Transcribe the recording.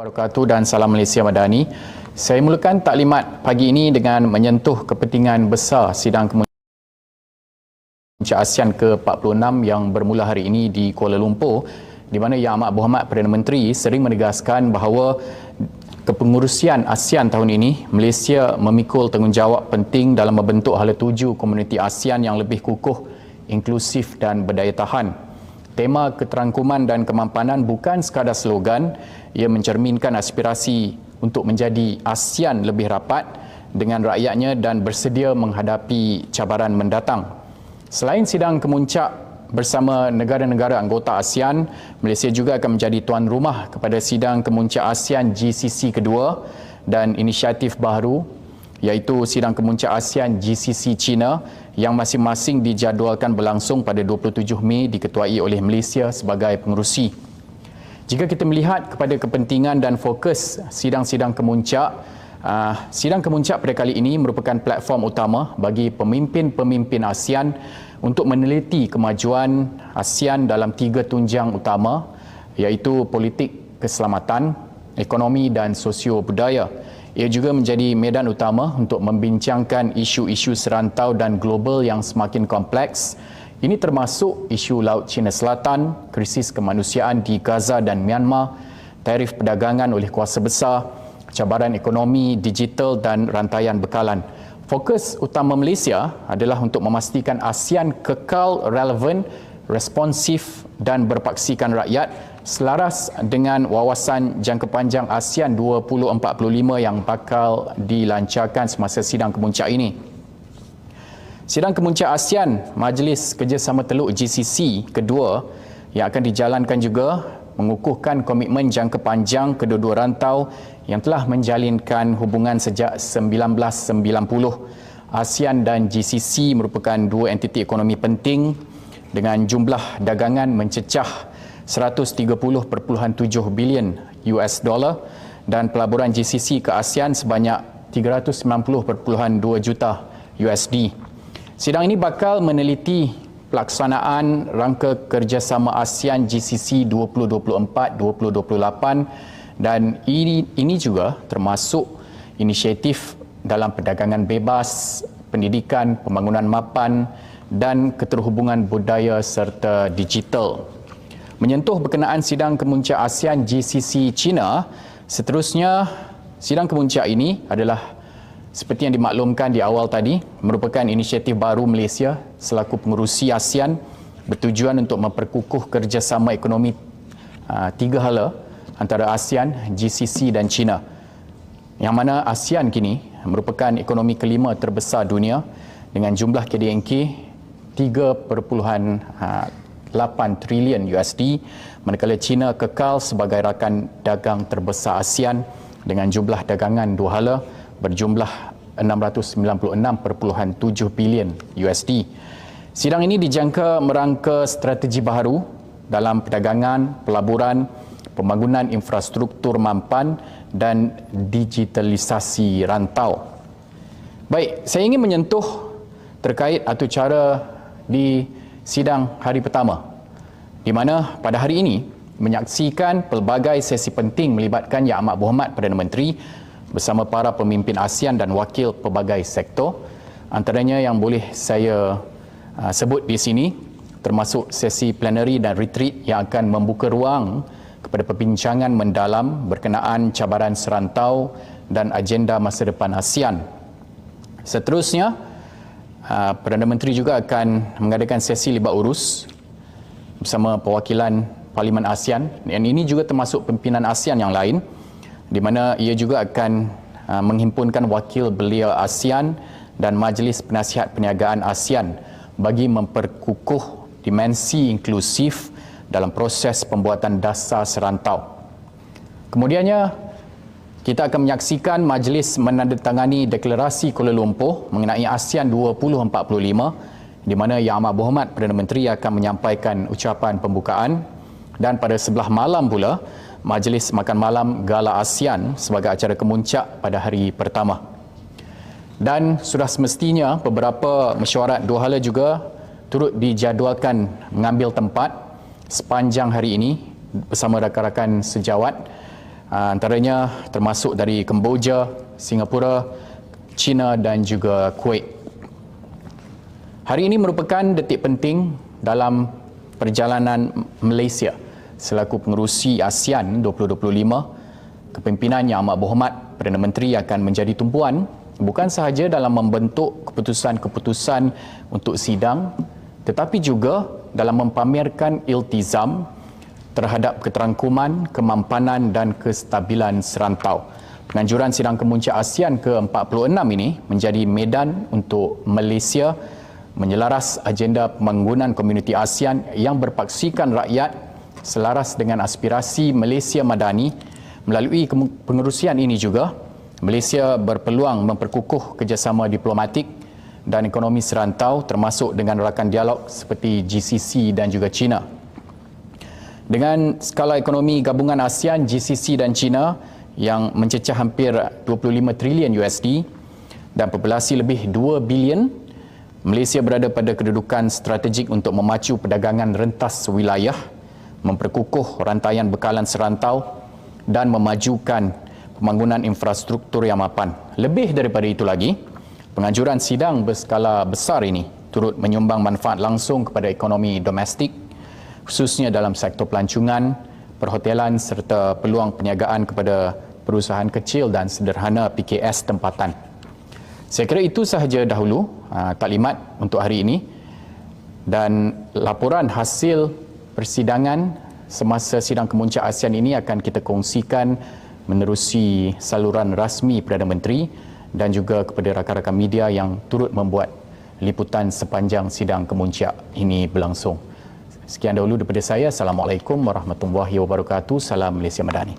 wabarakatuh dan salam Malaysia Madani. Saya mulakan taklimat pagi ini dengan menyentuh kepentingan besar sidang kemuncak ASEAN ke-46 yang bermula hari ini di Kuala Lumpur di mana Yang Amat Berhormat Perdana Menteri sering menegaskan bahawa kepengurusian ASEAN tahun ini Malaysia memikul tanggungjawab penting dalam membentuk hala tuju komuniti ASEAN yang lebih kukuh, inklusif dan berdaya tahan. Tema keterangkuman dan kemampanan bukan sekadar slogan, ia mencerminkan aspirasi untuk menjadi ASEAN lebih rapat dengan rakyatnya dan bersedia menghadapi cabaran mendatang. Selain sidang kemuncak bersama negara-negara anggota ASEAN, Malaysia juga akan menjadi tuan rumah kepada sidang kemuncak ASEAN GCC kedua dan inisiatif baru iaitu sidang kemuncak ASEAN GCC China yang masing-masing dijadualkan berlangsung pada 27 Mei diketuai oleh Malaysia sebagai pengerusi. Jika kita melihat kepada kepentingan dan fokus sidang-sidang kemuncak, uh, sidang kemuncak pada kali ini merupakan platform utama bagi pemimpin-pemimpin ASEAN untuk meneliti kemajuan ASEAN dalam tiga tunjang utama iaitu politik keselamatan, ekonomi dan sosio budaya. Ia juga menjadi medan utama untuk membincangkan isu-isu serantau dan global yang semakin kompleks ini termasuk isu Laut Cina Selatan, krisis kemanusiaan di Gaza dan Myanmar, tarif perdagangan oleh kuasa besar, cabaran ekonomi, digital dan rantaian bekalan. Fokus utama Malaysia adalah untuk memastikan ASEAN kekal relevan, responsif dan berpaksikan rakyat selaras dengan wawasan jangka panjang ASEAN 2045 yang bakal dilancarkan semasa sidang kemuncak ini. Sidang Kemuncak ASEAN Majlis Kerjasama Teluk GCC kedua yang akan dijalankan juga mengukuhkan komitmen jangka panjang kedua-dua rantau yang telah menjalinkan hubungan sejak 1990. ASEAN dan GCC merupakan dua entiti ekonomi penting dengan jumlah dagangan mencecah 130.7 bilion US dollar dan pelaburan GCC ke ASEAN sebanyak 390.2 juta USD. Sidang ini bakal meneliti pelaksanaan rangka kerjasama ASEAN GCC 2024-2028 dan ini, ini juga termasuk inisiatif dalam perdagangan bebas, pendidikan, pembangunan mapan dan keterhubungan budaya serta digital. Menyentuh berkenaan sidang kemuncak ASEAN GCC China, seterusnya sidang kemuncak ini adalah seperti yang dimaklumkan di awal tadi, merupakan inisiatif baru Malaysia selaku pengurusi ASEAN bertujuan untuk memperkukuh kerjasama ekonomi uh, tiga hala antara ASEAN, GCC dan China. Yang mana ASEAN kini merupakan ekonomi kelima terbesar dunia dengan jumlah KDNK 3.8 trilion USD manakala China kekal sebagai rakan dagang terbesar ASEAN dengan jumlah dagangan dua hala berjumlah 696.7 bilion USD. Sidang ini dijangka merangka strategi baru dalam perdagangan, pelaburan, pembangunan infrastruktur mampan dan digitalisasi rantau. Baik, saya ingin menyentuh terkait atau cara di sidang hari pertama di mana pada hari ini menyaksikan pelbagai sesi penting melibatkan Yang Amat Berhormat Perdana Menteri bersama para pemimpin ASEAN dan wakil pelbagai sektor antaranya yang boleh saya uh, sebut di sini termasuk sesi plenary dan retreat yang akan membuka ruang kepada perbincangan mendalam berkenaan cabaran serantau dan agenda masa depan ASEAN. Seterusnya, uh, Perdana Menteri juga akan mengadakan sesi libat urus bersama perwakilan Parlimen ASEAN dan ini juga termasuk pimpinan ASEAN yang lain di mana ia juga akan uh, menghimpunkan wakil belia ASEAN dan Majlis Penasihat Perniagaan ASEAN bagi memperkukuh dimensi inklusif dalam proses pembuatan dasar serantau. Kemudiannya, kita akan menyaksikan majlis menandatangani deklarasi Kuala Lumpur mengenai ASEAN 2045 di mana Yang Amat Berhormat Perdana Menteri akan menyampaikan ucapan pembukaan dan pada sebelah malam pula majlis makan malam Gala ASEAN sebagai acara kemuncak pada hari pertama. Dan sudah semestinya beberapa mesyuarat dua hala juga turut dijadualkan mengambil tempat sepanjang hari ini bersama rakan-rakan sejawat uh, antaranya termasuk dari Kemboja, Singapura, China dan juga Kuwait. Hari ini merupakan detik penting dalam perjalanan Malaysia selaku pengerusi ASEAN 2025. Kepimpinan Yang Amat Berhormat Perdana Menteri akan menjadi tumpuan bukan sahaja dalam membentuk keputusan-keputusan untuk sidang tetapi juga dalam mempamerkan iltizam terhadap keterangkuman, kemampanan dan kestabilan serantau. Penganjuran sidang kemuncak ASEAN ke-46 ini menjadi medan untuk Malaysia menyelaras agenda pembangunan komuniti ASEAN yang berpaksikan rakyat selaras dengan aspirasi Malaysia Madani melalui pengerusian ini juga Malaysia berpeluang memperkukuh kerjasama diplomatik dan ekonomi serantau termasuk dengan rakan dialog seperti GCC dan juga China. Dengan skala ekonomi gabungan ASEAN, GCC dan China yang mencecah hampir 25 trilion USD dan populasi lebih 2 bilion, Malaysia berada pada kedudukan strategik untuk memacu perdagangan rentas wilayah, memperkukuh rantaian bekalan serantau dan memajukan pembangunan infrastruktur yang mapan. Lebih daripada itu lagi, penganjuran sidang berskala besar ini turut menyumbang manfaat langsung kepada ekonomi domestik khususnya dalam sektor pelancongan, perhotelan serta peluang perniagaan kepada perusahaan kecil dan sederhana PKS tempatan. Saya kira itu sahaja dahulu uh, taklimat untuk hari ini dan laporan hasil persidangan semasa sidang kemuncak ASEAN ini akan kita kongsikan menerusi saluran rasmi Perdana Menteri dan juga kepada rakan-rakan media yang turut membuat liputan sepanjang sidang kemuncak ini berlangsung. Sekian dahulu daripada saya. Assalamualaikum warahmatullahi wabarakatuh. Salam Malaysia Madani.